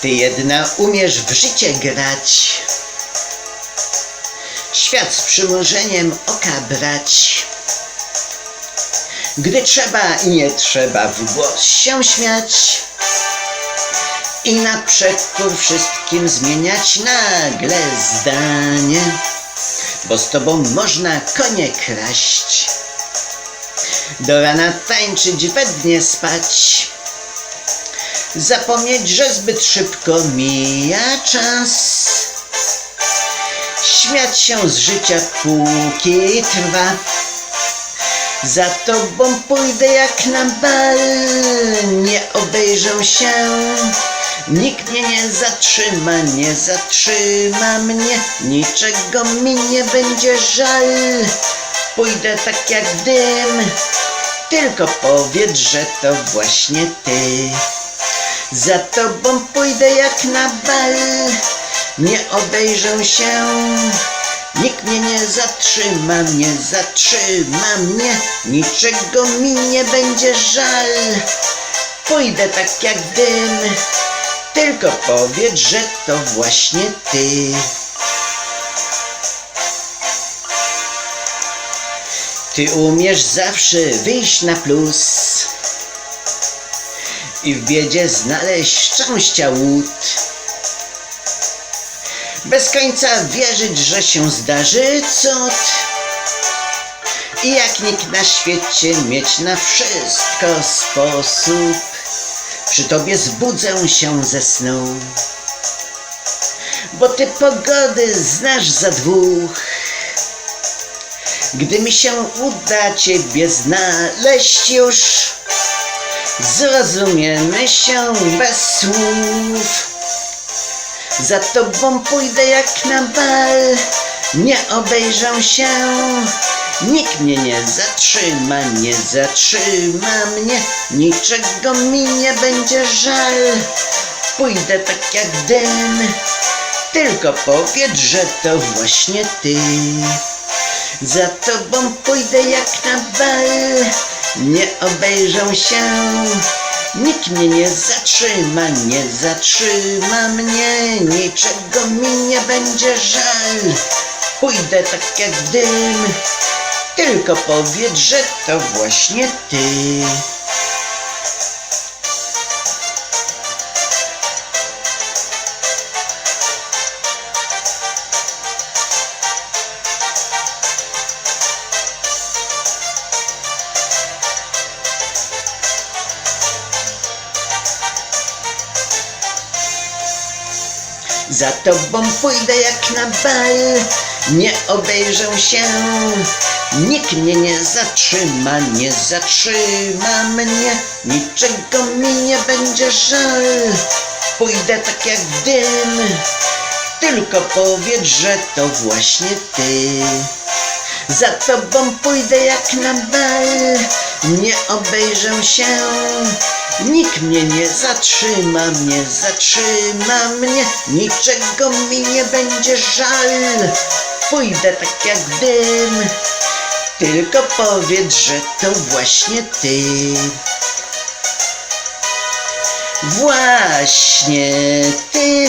Ty jedna umiesz w życie grać, świat z przymrużeniem oka brać. Gdy trzeba i nie trzeba w głos się śmiać i na przekór wszystkim zmieniać nagle zdanie, bo z tobą można konie kraść, do rana tańczyć, we dnie spać. Zapomnieć, że zbyt szybko mija czas. Śmiać się z życia, póki trwa. Za tobą pójdę jak na bal, nie obejrzę się. Nikt mnie nie zatrzyma, nie zatrzyma mnie, niczego mi nie będzie żal. Pójdę tak jak dym, tylko powiedz, że to właśnie ty. Za tobą pójdę jak na bal, nie obejrzę się. Nikt mnie nie zatrzyma, nie zatrzyma mnie, niczego mi nie będzie żal. Pójdę tak jak dym, tylko powiedz, że to właśnie ty. Ty umiesz zawsze wyjść na plus i w biedzie znaleźć szczęścia łód. Bez końca wierzyć, że się zdarzy cud. I jak nikt na świecie mieć na wszystko sposób. Przy tobie zbudzę się ze snu. Bo ty pogody znasz za dwóch. Gdy mi się uda ciebie znaleźć już, zrozumiemy się bez słów. Za tobą pójdę jak na bal, nie obejrzę się. Nikt mnie nie zatrzyma, nie zatrzyma mnie, niczego mi nie będzie żal. Pójdę tak jak dym, tylko powiedz, że to właśnie ty. Za tobą pójdę jak na bal, nie obejrzę się. Nikt mnie nie zatrzyma, nie zatrzyma mnie, niczego mi nie będzie żal. Pójdę tak jak dym, tylko powiedz, że to właśnie ty. Za tobą pójdę jak na bal, nie obejrzę się. Nikt mnie nie zatrzyma, nie zatrzyma mnie, niczego mi nie będzie żal. Pójdę tak jak dym, tylko powiedz, że to właśnie ty. Za tobą pójdę jak na bal, nie obejrzę się. Nikt mnie nie zatrzyma, nie zatrzyma mnie, niczego mi nie będzie żal. Pójdę tak jak dym, tylko powiedz, że to właśnie ty. Właśnie ty